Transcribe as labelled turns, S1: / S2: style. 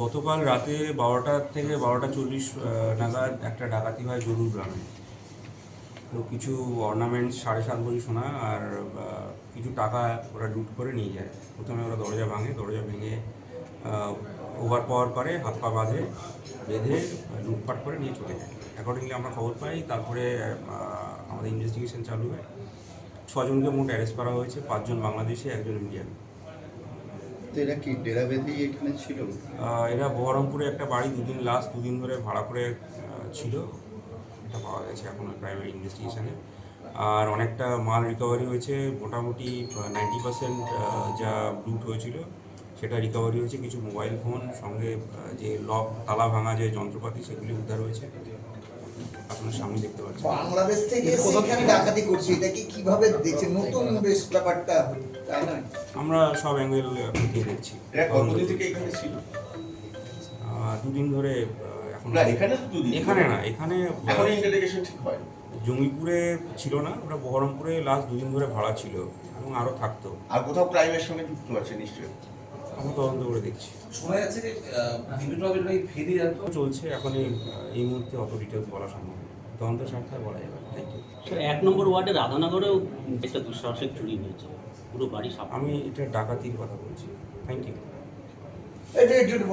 S1: গতকাল রাতে বারোটা থেকে বারোটা চল্লিশ নাগাদ একটা ডাকাতি হয় জরুর গ্রামে। তো কিছু অর্নামেন্টস সাড়ে সাত ভরি সোনা আর কিছু টাকা ওরা লুট করে নিয়ে যায়। প্রথমে ওরা দরজা ভাঙে, দরজা ভেঙে ওভার পাওয়ার করে, হাত পা বাঁধে, বেঁধে, লুটপাট করে নিয়ে চলে যায়। অ্যাকর্ডিংলি আমরা খবর পাই, তারপরে আমাদের ইনভেস্টিগেশন চালু হয়। ছজনকে মোট অ্যারেস্ট করা হয়েছে, পাঁচজন বাংলাদেশি, একজন ইন্ডিয়ান
S2: এরা কি ডেরা বেঁধেই এখানে ছিল?
S1: এরা বহরমপুরে একটা বাড়ি, দুদিন লাস্ট দুদিন ধরে ভাড়া করে ছিল। এটা পাওয়া গেছে এখন প্রাইভেট ইনভেস্টিগেশনে আর অনেকটা মাল রিকভারি হয়েছে, মোটামুটি নাইনটি পার্সেন্ট যা লুট হয়েছিল, সেটা রিকভারি হয়েছে। কিছু মোবাইল ফোন সঙ্গে যে লক তালা ভাঙা যে যন্ত্রপাতি, সেগুলি উদ্ধার হয়েছে। আপনার সামনে দেখতে পাচ্ছেন
S3: বাংলাদেশ থেকে সেখানে ডাকাতি করছে এটাকে কীভাবে দেখছে নতুন বেশ ব্যাপারটা তাই না?
S1: আমরা সব অ্যাঙ্গেল খতিয়ে দেখছি।
S4: কতদিন থেকে এখানে ছিল?
S1: দুদিন ধরে এখন
S4: না এখানে
S1: এখানে না এখানে
S4: এখন ইন্টারোগেশন ঠিক হয়
S1: জঙ্গিপুরে ছিল না ওটা বহরমপুরে লাস্ট দুদিন ধরে ভাড়া ছিল এবং আরও থাকতো।
S4: আর কোথাও ক্রাইমের সঙ্গে যুক্ত আছে নিশ্চয়ই।
S1: আমরা তদন্ত করে দেখছি।
S5: শোনা যাচ্ছে যে বিভিন্নভাবে ফেরি
S1: চলছে এখন এই মুহূর্তে অত ডিটেলস বলা সম্ভব তদন্ত স্বার্থে বলা যাবে থ্যাংক ইউ
S6: স্যার এক নম্বর ওয়ার্ডে রাধানগরেও একটা দুঃসাহসিক চুরি হয়েছে। পুরো বাড়ি সাপ।
S1: আমি এটা ডাকাতির কথা বলছি। Thank you